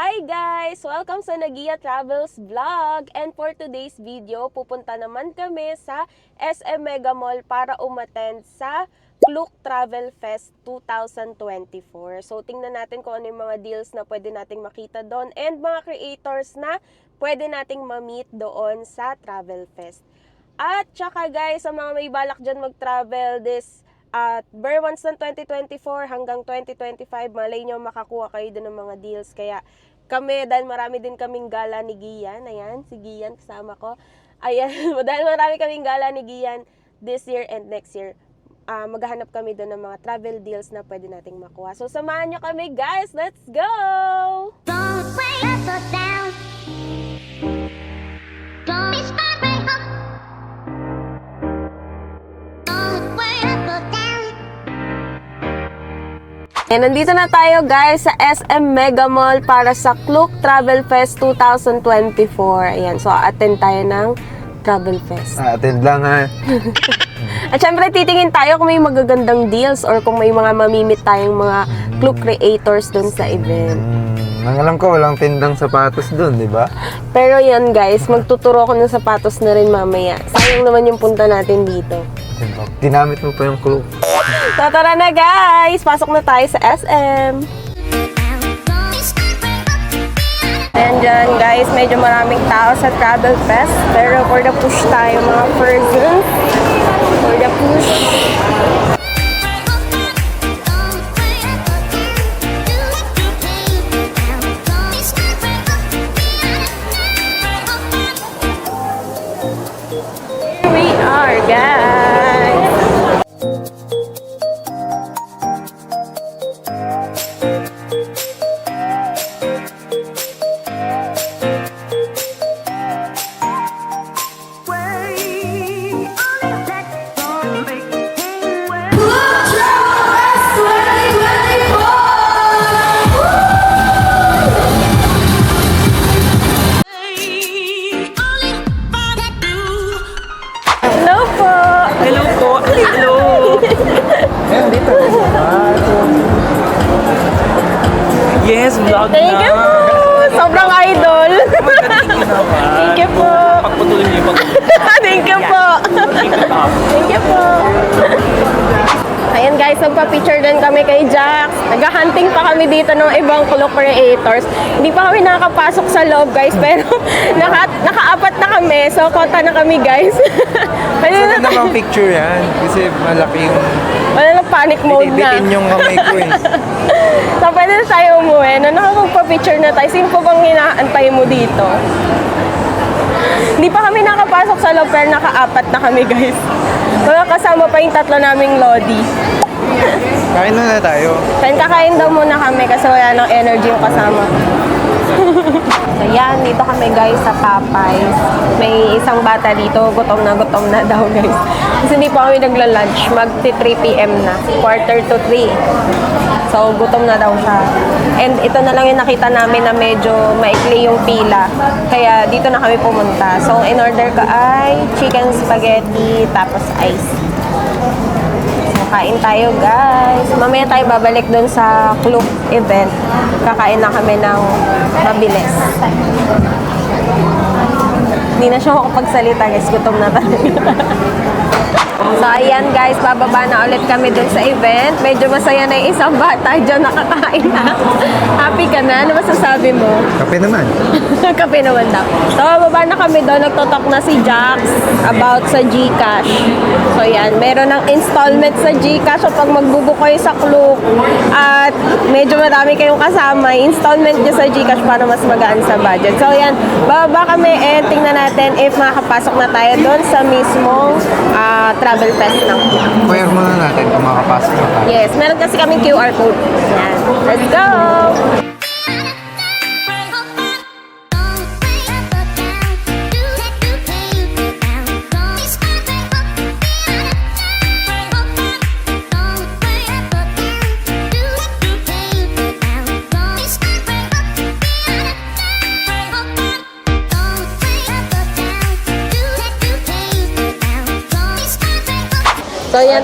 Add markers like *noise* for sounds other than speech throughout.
Hi guys! Welcome sa Nagia Travels Vlog! And for today's video, pupunta naman kami sa SM Mega Mall para umattend sa Klook Travel Fest 2024. So tingnan natin kung ano yung mga deals na pwede nating makita doon and mga creators na pwede nating ma-meet doon sa Travel Fest. At tsaka guys, sa mga may balak dyan mag-travel this at bare months ng 2024 hanggang 2025, malay nyo makakuha kayo doon ng mga deals. Kaya kami, dahil marami din kaming gala ni Gian, ayan, si Gian kasama ko. Ayan, *laughs* dahil marami kaming gala ni Gian this year and next year, ah, maghahanap kami doon ng mga travel deals na pwede nating makuha. So samahan nyo kami guys, let's go! Don't wait And nandito na tayo guys sa SM Mega Mall para sa Klook Travel Fest 2024. Ayan, so attend tayo ng Travel Fest. Ah, attend lang ha. *laughs* At syempre, titingin tayo kung may magagandang deals or kung may mga mamimit tayong mga Klook creators dun sa event. Hmm, ang alam ko, walang tindang sapatos doon, di ba? Pero yan guys, magtuturo ko ng sapatos na rin mamaya. Sayang naman yung punta natin dito. Ginamit mo pa yung clue. So tara na guys! Pasok na tayo sa SM. And dyan guys, medyo maraming tao sa Travel Fest. Pero for the push tayo mga persons. For the push. Here we are guys! Din kami kay Jax. Nag-hunting pa kami dito ng ibang Klook creators. Hindi pa kami nakakapasok sa loob guys, pero *laughs* naka, naka-apat na kami. So, konta na kami guys. Pwede na namang picture yan? Kasi malaki yung... Wala na panic mode na. Bitin yung kamay ko eh. *laughs* So, pwede na tayo umuwi. No, nakakapag-picture na tayo. Sino po bang hinaantay mo dito? *laughs* Hindi pa kami nakapasok sa loob, pero naka-apat na kami, guys. Mga kasama pa yung tatlo naming Lodi. Kain na na tayo. Then kakain daw muna kami kasi wala nang energy yung kasama. *laughs* so yan, dito kami guys sa Popeyes. May isang bata dito, gutom na gutom na daw guys. Kasi hindi pa kami nagla-lunch, magti 3 p.m. na, quarter to 3. So gutom na daw siya. And ito na lang yung nakita namin na medyo maikli yung pila. Kaya dito na kami pumunta. So in order ko ay chicken spaghetti tapos ice. Kain tayo, guys. Mamaya tayo babalik doon sa Klook event. Kakain na kami ng mabilis. Hindi na siya makapagsalita, guys. Gutom na talaga. *laughs* So, ayan guys, bababa na ulit kami dun sa event. Medyo masaya na yung isang bata dyan nakakain na. Happy ka na? Ano masasabi mo? Kape naman. *laughs* Kape naman daw. So, bababa na kami doon. Nagtotalk na si Jax about sa GCash. So, yan. Meron ng installment sa GCash. So, pag magbubook kayo sa Klook at medyo marami kayong kasama, installment nyo sa GCash para mas magaan sa budget. So, yan. Bababa kami and tingnan natin if makakapasok na tayo doon sa mismong ah, travel fest ng Klook. Kuya muna natin kung makapasok na tayo. Yes. Meron kasi kaming QR code. Yan. Let's go!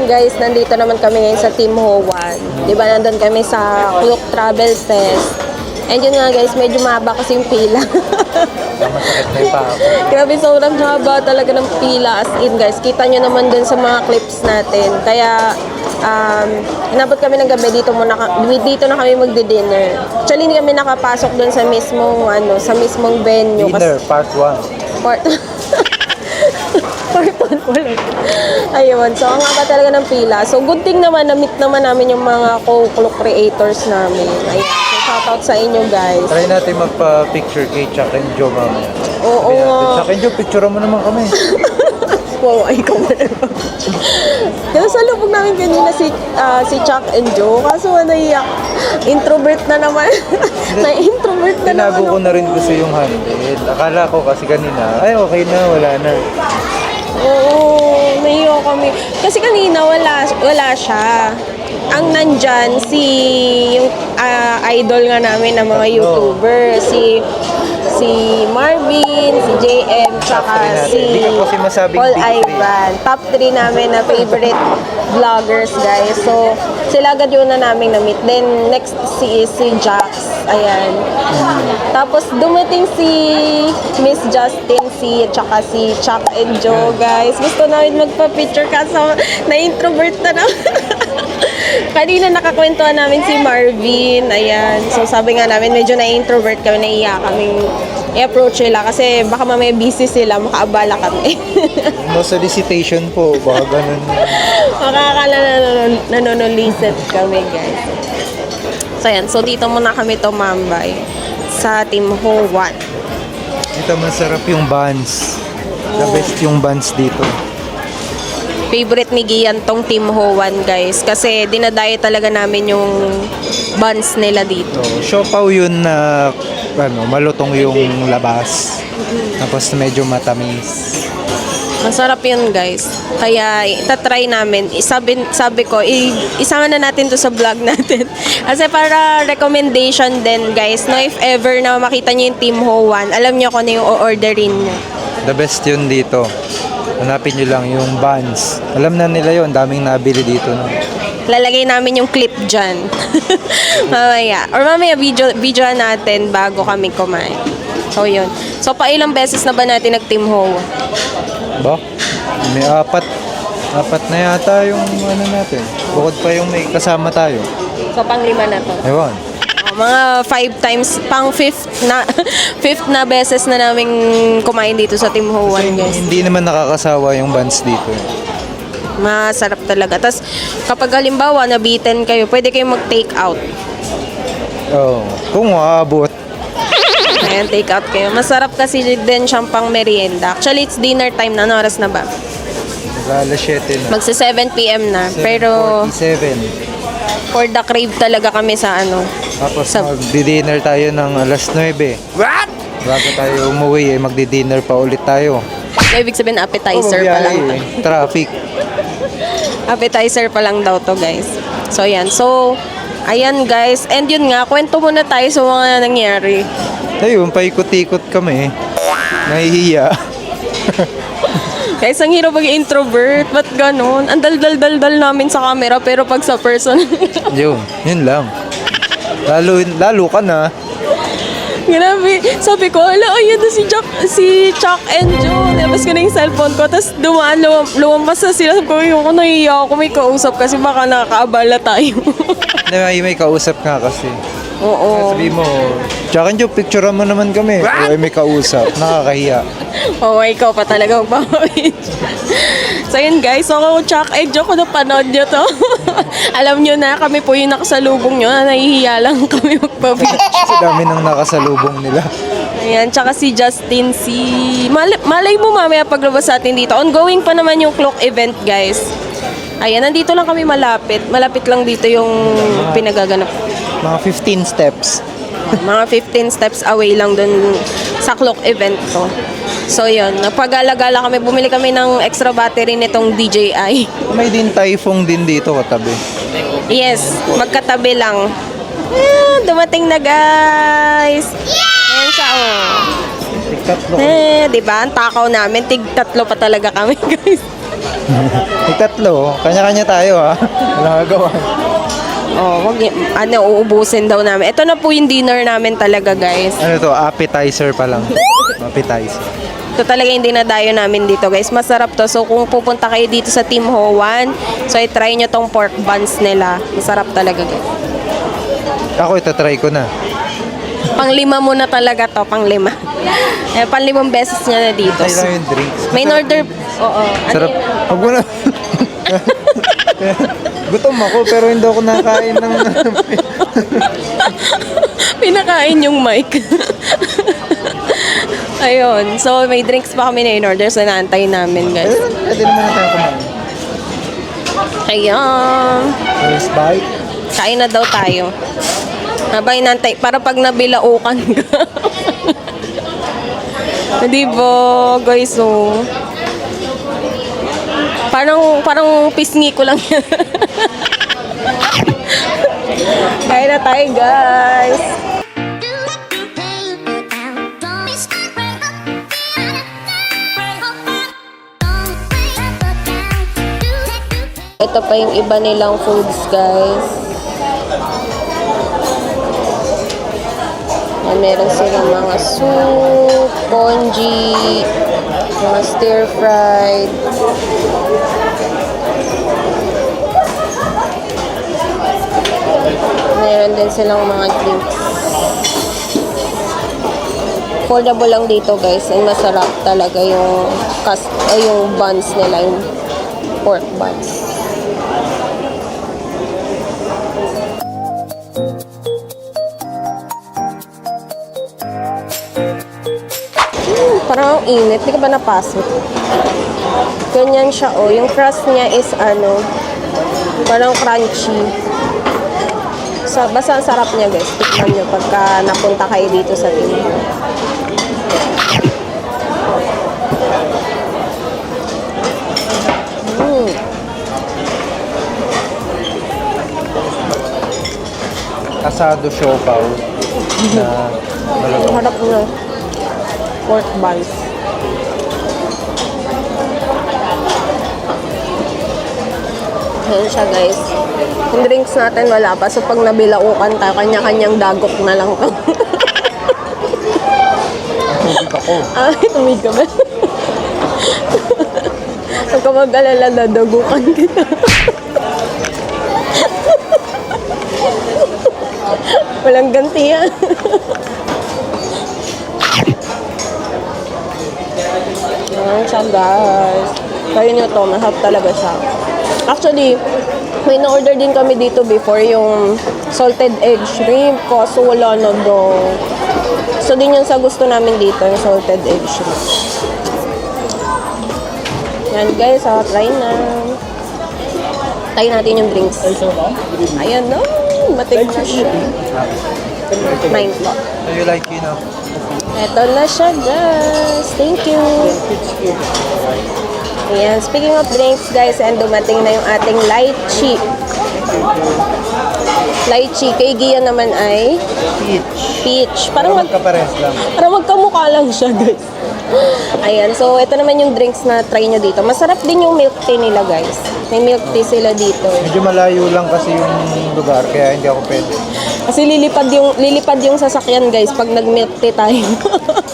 Guys, nandito naman kami ngayon sa Team Hoan. Di ba nandun kami sa Klook Travel Fest. And yun nga guys, medyo mahaba kasi yung pila. Masakit na yung paa. *laughs* Grabe, sobrang haba talaga ng pila. As in guys, kita nyo naman dun sa mga clips natin. Kaya, um, inabot kami ng gabi dito muna, dito na kami magdi-dinner. Actually, hindi kami nakapasok dun sa mismong, ano, sa mismong venue. Dinner, part 1. Part... *laughs* Part 1 po lang. Ayun. So, ang haba talaga ng pila. So, good thing naman, na-meet naman namin yung mga co-club creators namin. Ayun. So, shoutout sa inyo, guys. Try natin magpa-picture kay Chuck and Joe mamaya. Oo Sabi natin, nga. Chuck and Joe, picture mo naman kami. *laughs* Wow, ay ikaw na naman. Kaya sa lubog namin kanina si, ah, si Chuck and Joe. Kaso naiyak. Introvert na naman. Na-introvert *laughs* na naman. Tinago ko na rin kasi yung handle. Akala ko kasi kanina, ay okay na, wala na. Oo, naiyak kami. Kasi kanina wala, wala siya. Ang nandyan, si yung ah, idol nga namin ng mga YouTuber, si si Marvin, si JM, natin. si Hindi ko kasi masabing Paul. Ivan. Top 3 namin na favorite vloggers, guys. So, sila agad yun na namin na-meet. Then, next si, si Jax. Ayan. Tapos, dumating si Miss Justin C. tsaka si Chuck and Joe, guys. Gusto namin magpa-picture kaso na-introvert na naman. *laughs* Kanina nakakwentuhan namin si Marvin. Ayan. So, sabi nga namin, medyo na-introvert kami, naiya kaming i-approach sila kasi baka mamaya busy sila, makaabala kami. *laughs* No solicitation po, baka ganun. Makakala na nanon- nanonolisip kami, guys. So, yan. So, dito muna kami tumambay sa Team Ho 1. Ito masarap yung buns. The best yung buns dito. Favorite ni Gian tong Team Ho 1, guys. Kasi dinadayo talaga namin yung buns nila dito. Siopaw yun na ano, malutong yung labas. Tapos medyo matamis. Masarap yun, guys. Kaya, itatry namin. Sabi, sabi ko, i- isama na natin to sa vlog *laughs* natin. Kasi para recommendation din, guys. No, if ever na makita niyo yung Team Ho 1, alam niyo kung ano yung o-orderin niyo. The best yun dito. Hanapin nyo lang yung buns. Alam na nila yun, daming nabili dito. No? Lalagay namin yung clip dyan. *laughs* mamaya. Or mamaya video, video natin bago kami kumain. So, yun. So, pa ilang beses na ba natin nag-Team Ho? Ba? May apat. Apat na yata yung ano natin. Bukod pa yung may kasama tayo. So, pang lima na to. Ewan. Mga five times, pang fifth na, *laughs* fifth na beses na namin kumain dito sa Team Ho 1, guys. Hindi naman nakakasawa yung buns dito. Masarap talaga. Tapos, kapag halimbawa, nabitin kayo, pwede kayong mag-take out. Oh, kung maabot. Ayan, take out kayo. Masarap kasi din siyang pang merienda. Actually, it's dinner time na. Ano oras na ba? Mag-alas 7 na. Magsa 7 p.m. na. Pero, 7.47. for the crave talaga kami sa ano. Tapos Sa- magdi-dinner tayo ng alas 9. What? Bago tayo umuwi, eh, magdi-dinner pa ulit tayo. So, ibig sabihin, appetizer pa lang. eh. Traffic. Appetizer pa lang daw to, guys. So, ayan. So, ayan, guys. And yun nga, kwento muna tayo sa mga nangyari. Ayun, paikot-ikot kami. Nahihiya. *laughs* Guys, ang hirap mag-introvert. Ba't ganon? Ang dal-dal-dal-dal namin sa camera, pero pag sa person, *laughs* yun, yun lang. Lalo, lalo ka na. Grabe. Sabi ko, ala, ayun na si Chuck, si Chuck and Joe. Labas ko na yung cellphone ko. Tapos dumaan, lumam, lumampas na sila. Sabi ko, yung ako nahiya ako may kausap kasi baka nakakaabala tayo. *laughs* May, may kausap nga kasi. Oo. Sabi mo, Jack and Joe, picture mo naman kami. O ay may kausap. Nakakahiya. *laughs* Oo, ikaw pa talaga magpapawid. *laughs* so yun guys, so kung Chuck and Joe, kung napanood nyo to, *laughs* alam nyo na kami po yung nakasalubong nyo. Nahihiya lang kami magpapawid. Kasi dami nang nakasalubong nila. Ayan, tsaka si Justin, si... Mal- malay mo mamaya paglabas natin dito. Ongoing pa naman yung clock event, guys. Ayan, nandito lang kami malapit. Malapit lang dito yung pinagaganap. Mga 15 steps. Mga 15 steps away lang dun sa clock event to. So, yun. Napagala-gala kami. Bumili kami ng extra battery nitong DJI. May din typhoon din dito katabi. Yes, magkatabi lang. Ah, dumating na, guys. Ayan siya, oh. Tigtatlo. Eh, di ba? Ang takaw namin, tig tatlo pa talaga kami, *laughs* guys. Tigtatlo. Kanya-kanya tayo ha. Wala kagawa. Oh, wag ano, uubusin daw namin. Ito na po yung dinner namin talaga, guys. Ano to? Appetizer pa lang. Appetizer. Ito talaga yung dinadayo namin dito, guys. Masarap to. So, kung pupunta kayo dito sa Team Hoan, so, i-try nyo tong pork buns nila. Masarap talaga, guys. Ako itatry ko na. Panglima mo na talaga to, panglima. Eh, panlimang beses niya na dito. Tayo lang yung drinks. May order, oo. Ano Sarap. yun? Huwag mo na. *laughs* *laughs* Gutom ako pero hindi ako nakain ng... *laughs* Pinakain yung mic. *laughs* Ayun. So, may drinks pa kami na in-order. So, naantay namin, guys. Ayun, Pwede naman na tayo kumain. Ayan. First bite. Kain na daw tayo. Habang inantay, para pag nabilaukan ka. Di ba, guys, so. Parang, parang pisngi ko lang yan. Kain na tayo, guys. Ito pa yung iba nilang foods, guys. Yan, meron silang mga soup, congee, mga stir-fried. Meron din silang mga drinks. Affordable lang dito guys and masarap talaga yung kas ay yung buns nila, yung pork buns. Ang init. Di ka ba napasok? Ganyan siya, oh. Yung crust niya is, ano, parang crunchy. Sa, basta ang sarap niya, guys. Tikman nyo pagka napunta kayo dito sa Timor. Mm. Asado siopaw. Na *laughs* maluto. harap na pork buns. Ayan siya guys. Yung drinks natin wala pa. So pag nabilaukan tayo, kanya-kanyang dagok na lang to. Tubig ako. *laughs* Ay, tumig ka ba? Huwag ka mag-alala, dadagukan kita. Walang ganti yan. Ayan siya guys. Kaya nyo to, masarap talaga siya. Actually, may na-order din kami dito before yung salted egg shrimp. Kaso wala na daw. So din yun sa gusto namin dito, yung salted egg shrimp. Yan guys, ah, try na. Try natin yung drinks. Ayan na, matig na siya. Nine po. So you like, you know, Eto na siya, guys. Thank you. Ayan, speaking of drinks, guys, and dumating na yung ating lychee. Lychee. Kay Gia naman ay peach. peach. Parang, Parang mag, magkapares lang. parang magkamukha lang siya, guys. *laughs* Ayan, so ito naman yung drinks na try nyo dito. Masarap din yung milk tea nila, guys. May milk tea sila dito. Medyo malayo lang kasi yung lugar kaya hindi ako pwede. Kasi lilipad yung lilipad yung sasakyan guys pag nag-milk tea tayo. *laughs*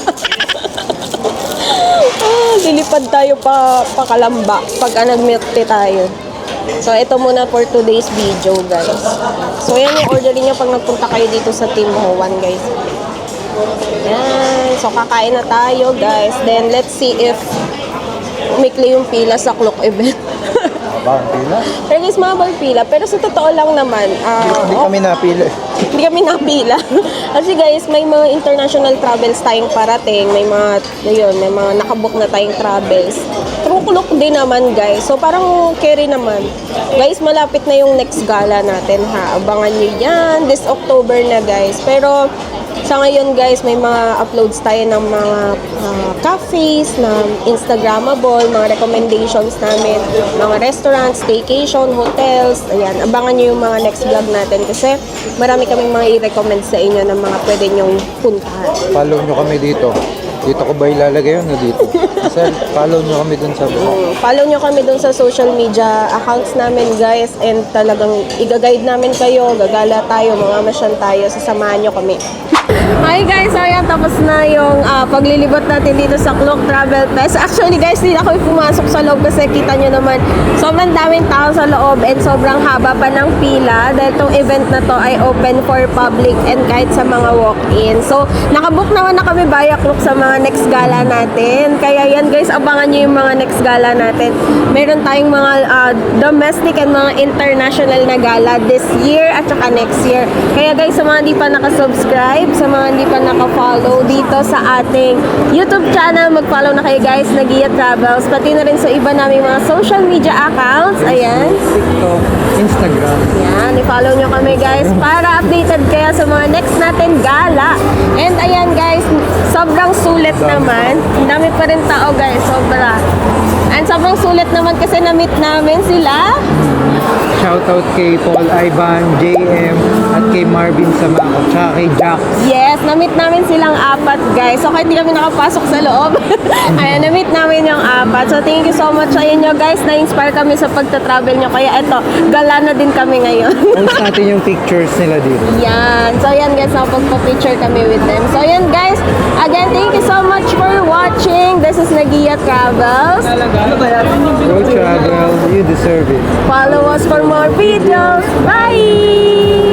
lilipad tayo pa pa Kalamba pag ah, nag-milk tea tayo. So ito muna for today's video guys. So yan yung orderin niyo pag nagpunta kayo dito sa Team Hoan guys. Yan. So kakain na tayo guys. Then let's see if umikli yung pila sa clock event. Ba, ang pila? Pero guys, mabal pila. Pero sa totoo lang naman, ah, Hindi kami napili. hindi kami napila. *laughs* Kasi guys, may mga international travels tayong parating. May mga, ayun, may mga nakabook na tayong travels. Trukulok din naman guys. So parang carry naman. Guys, malapit na yung next gala natin ha. Abangan nyo yan. This October na guys. Pero sa ngayon guys, may mga uploads tayo ng mga ah, cafes na Instagrammable, mga recommendations namin, mga restaurants, staycation, hotels. Ayan, abangan nyo yung mga next vlog natin kasi marami kaming mga i-recommend sa inyo ng mga pwede nyong puntahan. Follow nyo kami dito. Dito ko ba ilalagay yun o dito? *laughs* Sir, follow nyo kami dun sa vlog. Follow nyo kami dun sa social media accounts namin guys and talagang i-guide namin kayo, gagala tayo, mga masyan tayo, sasamahan nyo kami. Hi guys, so ayan, tapos na yung ah, paglilibot natin dito sa Cloak Travel Fest. Actually guys, hindi ako pumasok sa loob kasi kita nyo naman, sobrang daming tao sa loob and sobrang haba pa ng pila dahil tong event na to ay open for public and kahit sa mga walk-in. So, nakabook naman na kami via Cloak sa mga next gala natin. Kaya yan guys, abangan nyo yung mga next gala natin. Meron tayong mga ah, domestic and mga international na gala this year at saka next year. Kaya guys, sa mga hindi pa nakasubscribe, sa mga hindi pa nakafollow dito sa ating YouTube channel, mag-follow na kayo guys, Nagia Travels, pati na rin sa iba naming mga social media accounts. Ayan. TikTok, Instagram. Yan, i-follow nyo kami guys para updated kayo sa mga next natin gala. And ayan guys, sobrang sulit naman. Ang dami pa rin tao guys, sobra. And sobrang sulit naman kasi na-meet namin sila. Shoutout kay Paul Ivan, JM, at kay Marvin Samako, tsaka kay Jack. Yes, na-meet namin silang apat guys. So kahit di kami nakapasok sa loob, *laughs* ayan, na-meet namin yung apat. So thank you so much sa inyo guys. Na-inspire kami sa pagta-travel nyo. Kaya eto, gala na din kami ngayon. *laughs* Post natin yung pictures nila dito. Yan. So, yan guys, nakapagpa-picture kami with them. So, yan guys. Again, thank you so much for watching. This is Nagia Travels. Go travel, you deserve it. Follow us for more videos. Bye!